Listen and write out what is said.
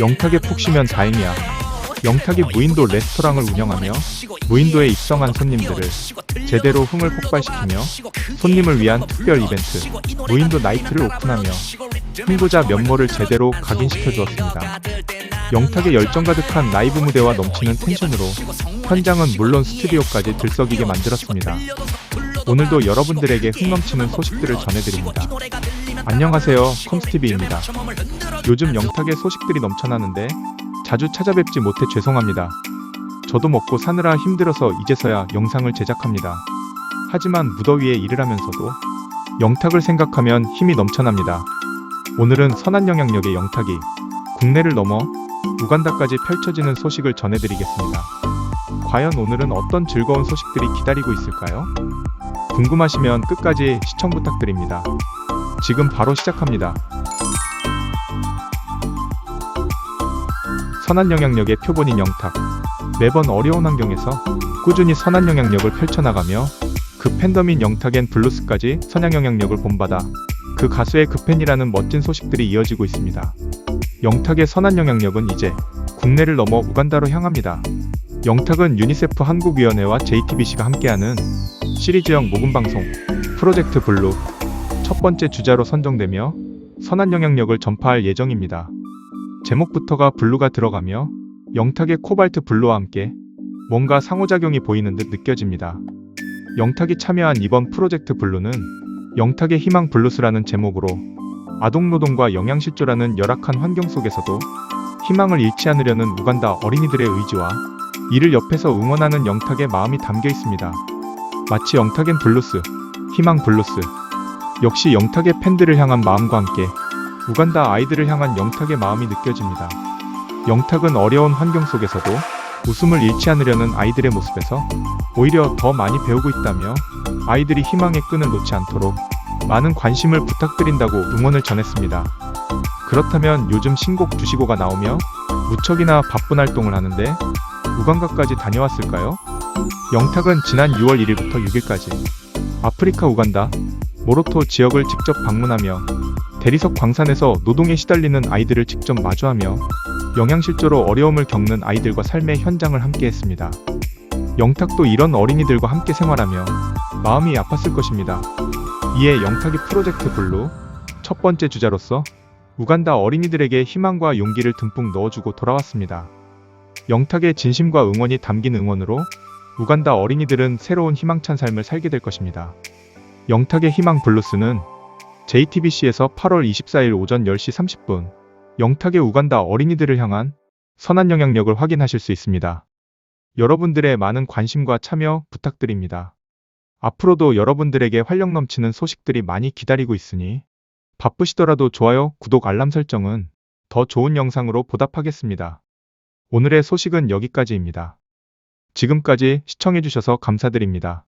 영탁에 푹 쉬면 다행이야. 영탁이 무인도 레스토랑을 운영하며 무인도에 입성한 손님들을 제대로 흥을 폭발시키며 손님을 위한 특별 이벤트 무인도 나이트를 오픈하며 흥부자 면모를 제대로 각인시켜 주었습니다. 영탁의 열정 가득한 라이브 무대와 넘치는 텐션으로 현장은 물론 스튜디오까지 들썩이게 만들었습니다. 오늘도 여러분들에게 흥 넘치는 소식들을 전해드립니다. 안녕하세요, 컴스티비입니다. 요즘 영탁의 소식들이 넘쳐나는데 자주 찾아뵙지 못해 죄송합니다. 저도 먹고 사느라 힘들어서 이제서야 영상을 제작합니다. 하지만 무더위에 일을 하면서도 영탁을 생각하면 힘이 넘쳐납니다. 오늘은 선한 영향력의 영탁이 국내를 넘어 우간다까지 펼쳐지는 소식을 전해드리겠습니다. 과연 오늘은 어떤 즐거운 소식들이 기다리고 있을까요? 궁금하시면 끝까지 시청 부탁드립니다. 지금 바로 시작합니다. 선한 영향력의 표본인 영탁. 매번 어려운 환경에서 꾸준히 선한 영향력을 펼쳐나가며 그 팬덤인 영탁엔 블루스까지 선한 영향력을 본받아 그 가수의 그 팬이라는 멋진 소식들이 이어지고 있습니다. 영탁의 선한 영향력은 이제 국내를 넘어 우간다로 향합니다. 영탁은 유니세프 한국위원회와 JTBC가 함께하는 시리즈형 모금방송 프로젝트 블루 첫 번째 주자로 선정되며 선한 영향력을 전파할 예정입니다. 제목부터가 블루가 들어가며 영탁의 코발트 블루와 함께 뭔가 상호작용이 보이는 듯 느껴집니다. 영탁이 참여한 이번 프로젝트 블루는 영탁의 희망 블루스라는 제목으로 아동노동과 영양실조라는 열악한 환경 속에서도 희망을 잃지 않으려는 우간다 어린이들의 의지와 이를 옆에서 응원하는 영탁의 마음이 담겨 있습니다. 마치 영탁엔 블루스, 희망 블루스. 역시 영탁의 팬들을 향한 마음과 함께 우간다 아이들을 향한 영탁의 마음이 느껴집니다. 영탁은 어려운 환경 속에서도 웃음을 잃지 않으려는 아이들의 모습에서 오히려 더 많이 배우고 있다며 아이들이 희망의 끈을 놓지 않도록 많은 관심을 부탁드린다고 응원을 전했습니다. 그렇다면 요즘 신곡 두시고가 나오며 무척이나 바쁜 활동을 하는데 우간다까지 다녀왔을까요? 영탁은 지난 6월 1일부터 6일까지 아프리카 우간다, 모로토 지역을 직접 방문하며 대리석 광산에서 노동에 시달리는 아이들을 직접 마주하며 영양실조로 어려움을 겪는 아이들과 삶의 현장을 함께했습니다. 영탁도 이런 어린이들과 함께 생활하며 마음이 아팠을 것입니다. 이에 영탁이 프로젝트 블루 첫 번째 주자로서 우간다 어린이들에게 희망과 용기를 듬뿍 넣어주고 돌아왔습니다. 영탁의 진심과 응원이 담긴 응원으로 우간다 어린이들은 새로운 희망찬 삶을 살게 될 것입니다. 영탁의 희망 블루스는 JTBC에서 8월 24일 오전 10시 30분 영탁의 우간다 어린이들을 향한 선한 영향력을 확인하실 수 있습니다. 여러분들의 많은 관심과 참여 부탁드립니다. 앞으로도 여러분들에게 활력 넘치는 소식들이 많이 기다리고 있으니 바쁘시더라도 좋아요, 구독, 알람 설정은 더 좋은 영상으로 보답하겠습니다. 오늘의 소식은 여기까지입니다. 지금까지 시청해주셔서 감사드립니다.